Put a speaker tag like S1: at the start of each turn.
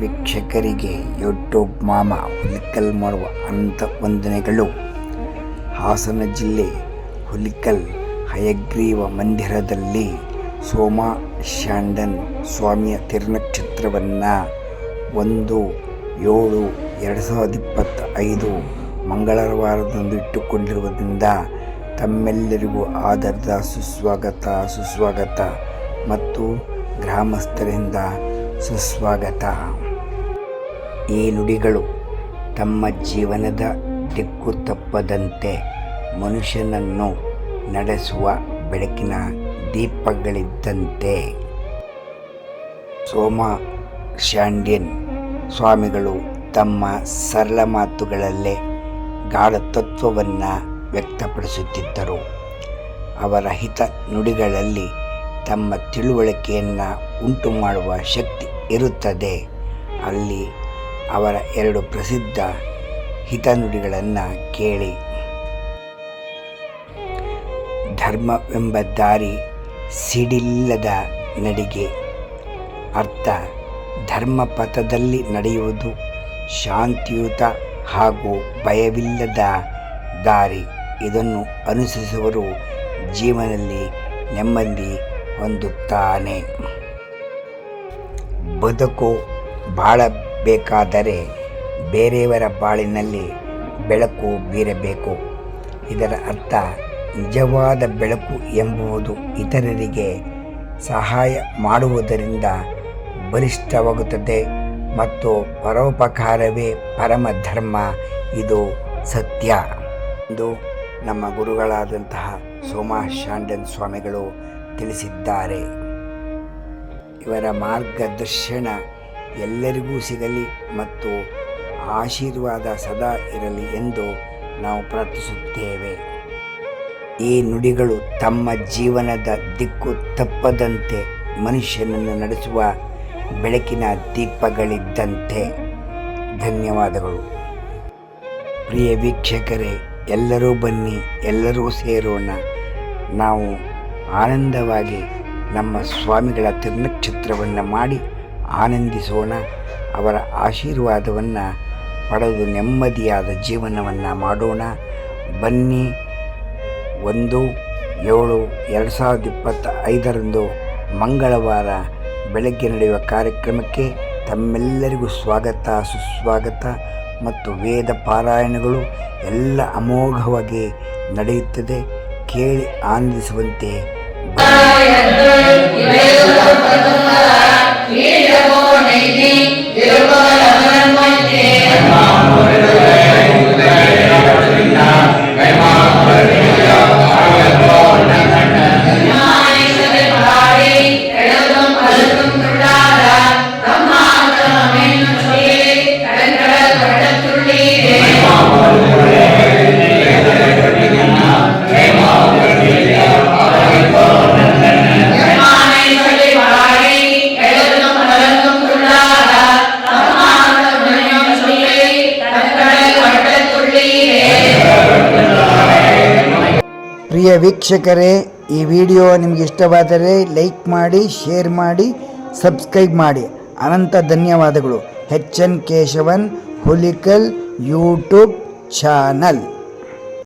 S1: ವೀಕ್ಷಕರಿಗೆ ಯೂಟ್ಯೂಬ್ ಮಾಮ ಹುಲಿಕಲ್ ಮಾಡುವ ಅಂತ ವಂದನೆಗಳು. ಹಾಸನ ಜಿಲ್ಲೆ ಹುಲಿಕಲ್ ಹಯಗ್ರೀವ ಮಂದಿರದಲ್ಲಿ ಸೋಮ ಶ್ಯಾಂಡನ್ ಸ್ವಾಮಿಯ ತಿರುನಕ್ಷತ್ರವನ್ನು ಒಂದು ಏಳು ಎರಡು ಸಾವಿರದ ಇಪ್ಪತ್ತೈದು ಮಂಗಳವಾರದಂದು ಇಟ್ಟುಕೊಂಡಿರುವುದರಿಂದ ತಮ್ಮೆಲ್ಲರಿಗೂ ಆಧಾರದ ಸುಸ್ವಾಗತ ಸುಸ್ವಾಗತ ಮತ್ತು ಗ್ರಾಮಸ್ಥರಿಂದ ಸುಸ್ವಾಗತ. ಈ ನುಡಿಗಳು ತಮ್ಮ ಜೀವನದ ದಿಕ್ಕು ತಪ್ಪದಂತೆ ಮನುಷ್ಯನನ್ನು ನಡೆಸುವ ಬೆಳಕಿನ ದೀಪಗಳಿದ್ದಂತೆ. ಸೋಮ ಶಾಂಡ್ಯನ್ ಸ್ವಾಮಿಗಳು ತಮ್ಮ ಸರಳ ಮಾತುಗಳಲ್ಲೇ ಗಾಢ ತತ್ವವನ್ನು ವ್ಯಕ್ತಪಡಿಸುತ್ತಿದ್ದರು. ಅವರ ಹಿತ ನುಡಿಗಳಲ್ಲಿ ತಮ್ಮ ತಿಳುವಳಿಕೆಯನ್ನು ಉಂಟು ಮಾಡುವ ಶಕ್ತಿ ಇರುತ್ತದೆ. ಅಲ್ಲಿ ಅವರ ಎರಡು ಪ್ರಸಿದ್ಧ ಹಿತನುಡಿಗಳನ್ನು ಕೇಳಿ. ಧರ್ಮವೆಂಬ ದಾರಿ ಸಿಡಿಲ್ಲದ ನಡಿಗೆ. ಅರ್ಥ ಧರ್ಮ ಪಥದಲ್ಲಿ ನಡೆಯುವುದು ಶಾಂತಿಯುತ ಹಾಗೂ ಭಯವಿಲ್ಲದ ದಾರಿ. ಇದನ್ನು ಅನುಸರಿಸುವರು ಜೀವನದಲ್ಲಿ ನೆಮ್ಮದಿ ಹೊಂದುತ್ತಾನೆ. ಬದುಕು ಬಾಳಬೇಕಾದರೆ ಬೇರೆಯವರ ಬಾಳಿನಲ್ಲಿ ಬೆಳಕು ಬೀರಬೇಕು. ಇದರ ಅರ್ಥ ನಿಜವಾದ ಬೆಳಕು ಎಂಬುವುದು ಇತರರಿಗೆ ಸಹಾಯ ಮಾಡುವುದರಿಂದ ಬಲಿಷ್ಠವಾಗುತ್ತದೆ ಮತ್ತು ಪರೋಪಕಾರವೇ ಪರಮ ಧರ್ಮ. ಇದು ಸತ್ಯ. ಎಂದು ನಮ್ಮ ಗುರುಗಳಾದಂತಹ ಸೋಮಾ ಶಾಂಡನ್ ಸ್ವಾಮಿಗಳು ತಿಳಿಸಿದ್ದಾರೆ. ಇವರ ಮಾರ್ಗದರ್ಶನ ಎಲ್ಲರಿಗೂ ಸಿಗಲಿ ಮತ್ತು ಆಶೀರ್ವಾದ ಸದಾ ಇರಲಿ ಎಂದು ನಾವು ಪ್ರಾರ್ಥಿಸುತ್ತೇವೆ. ಈ ನುಡಿಗಳು ತಮ್ಮ ಜೀವನದ ದಿಕ್ಕು ತಪ್ಪದಂತೆ ಮನುಷ್ಯನನ್ನು ನಡೆಸುವ ಬೆಳಕಿನ ದೀಪಗಳಿದ್ದಂತೆ. ಧನ್ಯವಾದಗಳು. ಪ್ರಿಯ ವೀಕ್ಷಕರೇ, ಎಲ್ಲರೂ ಬನ್ನಿ, ಎಲ್ಲರೂ ಸೇರೋಣ. ನಾವು ಆನಂದವಾಗಿ ನಮ್ಮ ಸ್ವಾಮಿಗಳ ತಿರುನಕ್ಷತ್ರವನ್ನು ಮಾಡಿ ಆನಂದಿಸೋಣ. ಅವರ ಆಶೀರ್ವಾದವನ್ನು ಪಡೆದು ನೆಮ್ಮದಿಯಾದ ಜೀವನವನ್ನು ಮಾಡೋಣ. ಬನ್ನಿ, ಒಂದು, ಏಳು, ಎರಡು ಸಾವಿರದ ಇಪ್ಪತ್ತ ಐದರಂದು ಮಂಗಳವಾರ ಬೆಳಗ್ಗೆ ನಡೆಯುವ ಕಾರ್ಯಕ್ರಮಕ್ಕೆ ತಮ್ಮೆಲ್ಲರಿಗೂ ಸ್ವಾಗತ, ಸುಸ್ವಾಗತ ಮತ್ತು ವೇದ ಪಾರಾಯಣಗಳು ಎಲ್ಲ ಅಮೋಘವಾಗಿ ನಡೆಯುತ್ತದೆ. ಕೇಳಿ ಆನಂದಿಸುವಂತೆ. ಪ್ರಿಯ ವೀಕ್ಷಕರೇ, ಈ ವಿಡಿಯೋ ನಿಮಗೆ ಇಷ್ಟವಾದರೆ ಲೈಕ್ ಮಾಡಿ, ಶೇರ್ ಮಾಡಿ, ಸಬ್ಸ್ಕ್ರೈಬ್ ಮಾಡಿ. ಅನಂತ ಧನ್ಯವಾದಗಳು. H N Keshavan Hulikal YouTube channel.